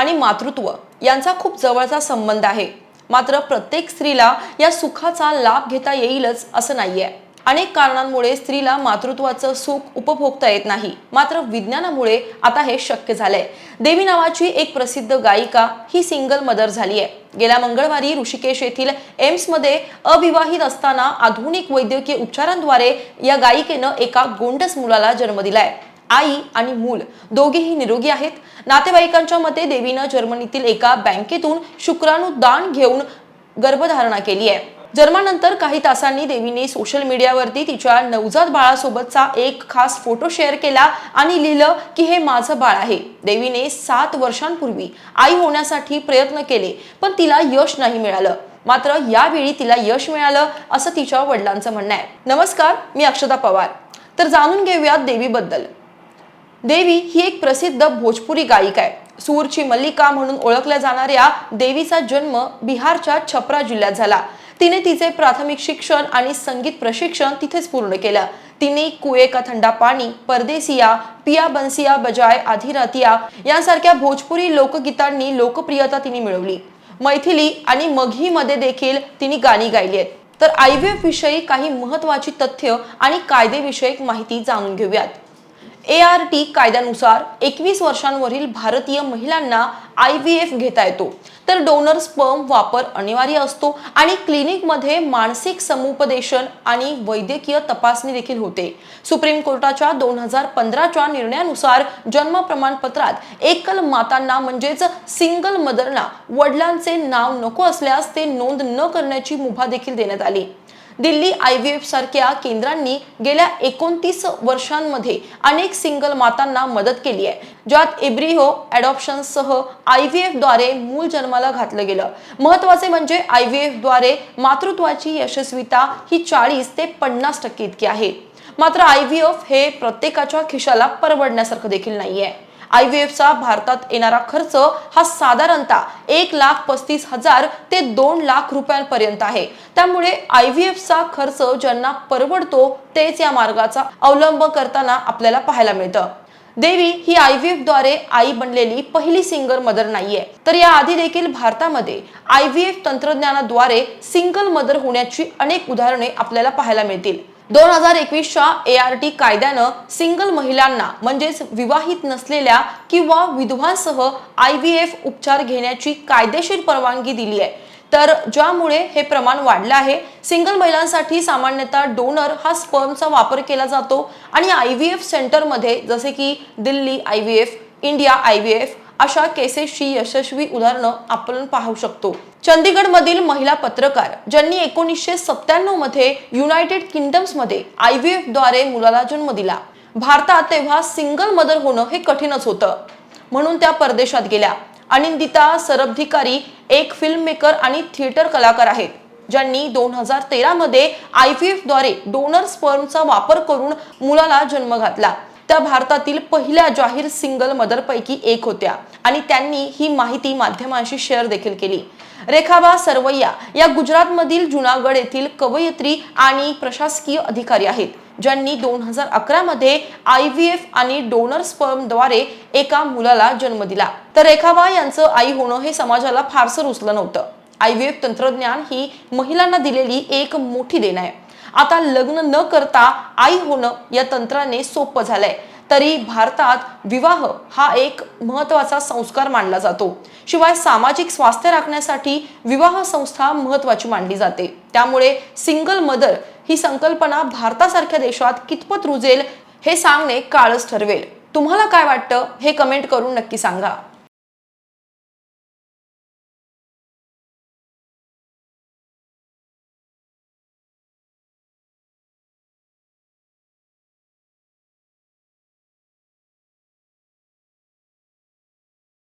आणि मातृत्व यांचा खूप जवळचा संबंध आहे. मात्र प्रत्येक स्त्रीला या सुखाचा लाभ घेता येईलच असं नाहीये. अनेक कारणांमुळे स्त्रीला मातृत्वाचं सुख उपभोगता येत नाही. मात्र विज्ञानामुळे आता हे शक्य झालंय. देवी नावाची एक प्रसिद्ध गायिका ही सिंगल मदर झाली आहे गेल्या मंगळवारी ऋषिकेश येथील एम्समध्ये अविवाहित असताना आधुनिक वैद्यकीय उपचारांद्वारे या गायिकेनं एका गोंडस मुलाला जन्म दिलाय. आई आणि मूल दोघेही निरोगी आहेत. नातेवाईकांच्या मते देवीनं जर्मनीतील एका बँकेतून शुक्राणू दान घेऊन गर्भधारणा केली आहे. जन्मानंतर काही तासांनी देवीने सोशल मीडियावरती तिच्या नवजात बाळासोबतचा एक खास फोटो शेअर केला आणि लिहिलं की हे माझं बाळ आहे. देवीने सात वर्षांपूर्वी आई होण्यासाठी प्रयत्न केले पण तिला यश नाही मिळालं. मात्र यावेळी तिला यश मिळालं असं तिच्या वडिलांचं म्हणणं आहे. नमस्कार मी अक्षता पवार. तर जाणून घेऊयात देवीबद्दल. देवी ही एक प्रसिद्ध भोजपुरी गायिका आहे. सूरची मल्लिका म्हणून ओळखल्या जाणाऱ्या देवीचा जन्म बिहारच्या छपरा जिल्ह्यात झाला. तिने तिचे प्राथमिक शिक्षण आणि संगीत प्रशिक्षण तिथेच पूर्ण केलं. तिने कुए का थंडा पाणी परदेसिया पिया बन्सिया बजाय आधी यांसारख्या भोजपुरी लोकगीतांनी लोकप्रियता तिने मिळवली. मैथिली आणि मघीमध्ये देखील तिने गाणी गायली आहेत. तर आयव्हीएफ विषयी काही महत्वाची तथ्य आणि कायदेविषयक माहिती जाणून घेऊयात. ए आर टी कायद्यानुसार एकवीस वर्षांवरील भारतीय महिलांना आय व्ही एफ घेता येतो. तर डोनर स्पर्म वापर अनिवार्य असतो आणि क्लिनिकमध्ये मानसिक समुपदेशन आणि वैद्यकीय तपासणी देखील होते. सुप्रीम कोर्टाच्या दोन हजार पंधराच्या निर्णयानुसार जन्म प्रमाणपत्रात एकल मातांना म्हणजेच सिंगल मदरना वडिलांचे नाव नको असल्यास ते नोंद न करण्याची मुभा देखील देण्यात आली. दिल्ली आय व्ही एफ सारख्या केंद्रांनी गेल्या एकोणतीस वर्षांमध्ये अनेक सिंगल मातांना मदत केली आहे ज्यात एब्रिहो सह आय व्ही एफद्वारे मूल जन्माला घातलं गेलं. महत्त्वाचे म्हणजे आय व्ही एफद्वारे मातृत्वाची यशस्वीता ही चाळीस ते पन्नास टक्के इतकी आहे. मात्र आय व्ही एफ हे प्रत्येकाच्या खिशाला परवडण्यासारखं देखील नाहीये. आयव्हीएफचा भारतात येणारा खर्च हा साधारणतः एक लाख पस्तीस हजार ते दोन लाख रुपयांपर्यंत आहे. त्यामुळे आयव्हीएफचा खर्च ज्यांना परवडतो तेच या मार्गाचा अवलंब करताना आपल्याला पाहायला मिळतं. देवी ही आयव्हीएफद्वारे आई बनलेली पहिली सिंगल मदर नाहीये. तर या आधी देखील भारतामध्ये आयव्हीएफ तंत्रज्ञानाद्वारे सिंगल मदर होण्याची अनेक उदाहरणे आपल्याला पाहायला मिळतील. दोन हजार एकवीसच्या ए आर टी कायद्यानं सिंगल महिलांना म्हणजेच विवाहित नसलेल्या किंवा विधवांसह आय व्ही एफ उपचार घेण्याची कायदेशीर परवानगी दिली आहे. तर ज्यामुळे हे प्रमाण वाढलं आहे सिंगल महिलांसाठी सामान्यतः डोनर हा स्पर्मचा वापर केला जातो आणि आय व्ही एफ सेंटरमध्ये जसे की Delhi I V F India I V F अशा केसेसची यशस्वी उदाहरणं आपण पाहू शकतो. चंदीगड मधील महिला पत्रकार ज्यांनी एकोणीसशे सत्त्याण्णवमध्ये युनायटेड किंगडम्समध्ये आय व्ही एफद्वारे मुलाला जन्म दिला. भारतात तेव्हा सिंगल मदर होणं हे कठीणच होतं. म्हणून त्या परदेशात गेल्या. अनिंदिता सरबधिकारी एक फिल्म मेकर आणि थिएटर कलाकार आहेत ज्यांनी दोन हजार तेरामध्ये आय व्ही एफद्वारे डोनर स्पर्मचा वापर करून मुलाला जन्म घातला. त्या भारतातील पहिल्या जाहीर सिंगल मदर पैकी एक होत्या. आणि त्यांनी ही माहिती माध्यमांशी शेअर देखील केली. रेखाबा सरवैया या गुजरातमधील जुनागड येथील कवयित्री आणि प्रशासकीय अधिकारी आहेत ज्यांनी दोन हजार अकरा मध्ये आय व्ही एफ आणि डोनर स्पर्मद्वारे एका मुलाला जन्म दिला. तर रेखाबा यांचं आई होणं हे समाजाला फारसं रुचलं नव्हतं. आय व्ही एफ तंत्रज्ञान ही महिलांना दिलेली एक मोठी देण आहे. आता लग्न न करता आई होणं या तंत्राने सोपं झालंय. तरी भारतात विवाह हा एक महत्त्वाचा संस्कार मानला जातो. शिवाय सामाजिक स्वास्थ्य राखण्यासाठी विवाह संस्था महत्वाची मानली जाते. त्यामुळे सिंगल मदर ही संकल्पना भारतासारख्या देशात कितपत रुजेल हे सांगणे काळच ठरवेल. तुम्हाला काय वाटतं? हे कमेंट करून नक्की सांगा.